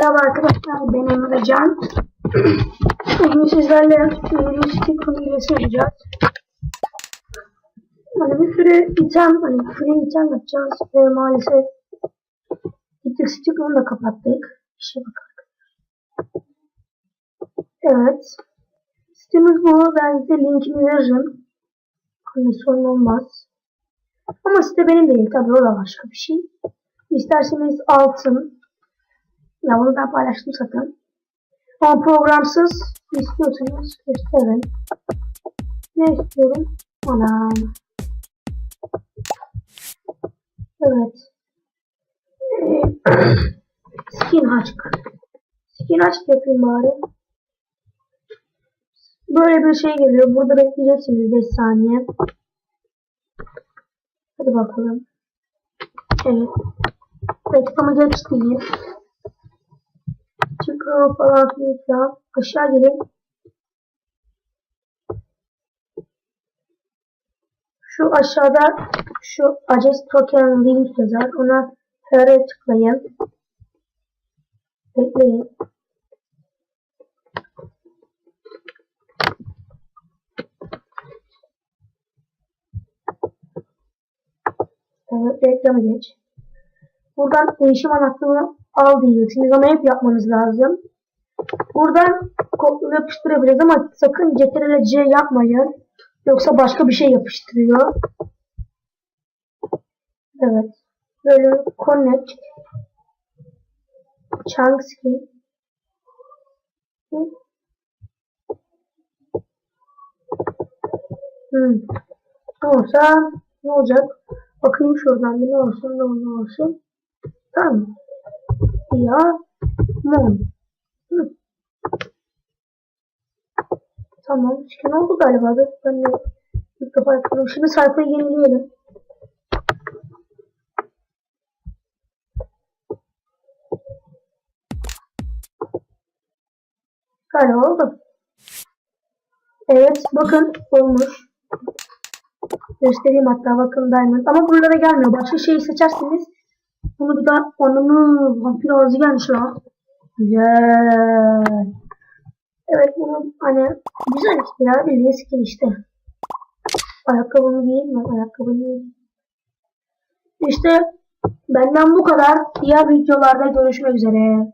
Merhaba arkadaşlar, ben Emre Can. Bugün sizlerle bir stick kongresi yapacağız. Hani bir sürü item, hani free item yapacağız ve maalesef stick onu da kapattık. İşe bak. Evet. Sitemiz bu. Ben size linkini veririm. Hani sorun olmaz. Ama site benim değil. Tabii o da başka bir şey. İsterseniz altın, ya bunu ben paylaştım zaten. Ama programsız istiyorsanız gösterin. Ne istiyorum? Anam. Evet. Ee, skin haçk. Skin haçk yapayım bari. Böyle bir şey geliyor. Burada bekleyeceksiniz 5 saniye. Hadi bakalım. Evet. Reklamı geçtiğiniz. Çıkıyor falan filan. Aşağı gelin. Şu aşağıda şu Adjust Token link yazar. Ona her tıklayın. Bekleyin. Evet, reklamı geç. Buradan değişim anahtarını al diyeceksiniz ama hep yapmanız lazım. Buradan kodları yapıştırabiliriz ama sakın CTRL C yapmayın. Yoksa başka bir şey yapıştırıyor. Evet. Böyle connect Chunksky Hmm. Ne olsa ne olacak? Bakayım şuradan bir ne olsun ne olsun. Tamam. Ya mum. Tamam. İşte ne oldu galiba? Ben de ilk defa yapıyorum. Şimdi sayfayı yenileyelim. Galiba oldu. Evet bakın olmuş. Göstereyim hatta bakın diamond. Ama buralara gelmiyor. Başka şeyi seçerseniz bunu bir daha anını vampir ağzı gelmiş lan. Güzel. Evet bunu hani güzel işte ya bildiğin skin işte. Ayakkabımı giyeyim mi? Ayakkabımı giyeyim. İşte benden bu kadar. Diğer videolarda görüşmek üzere.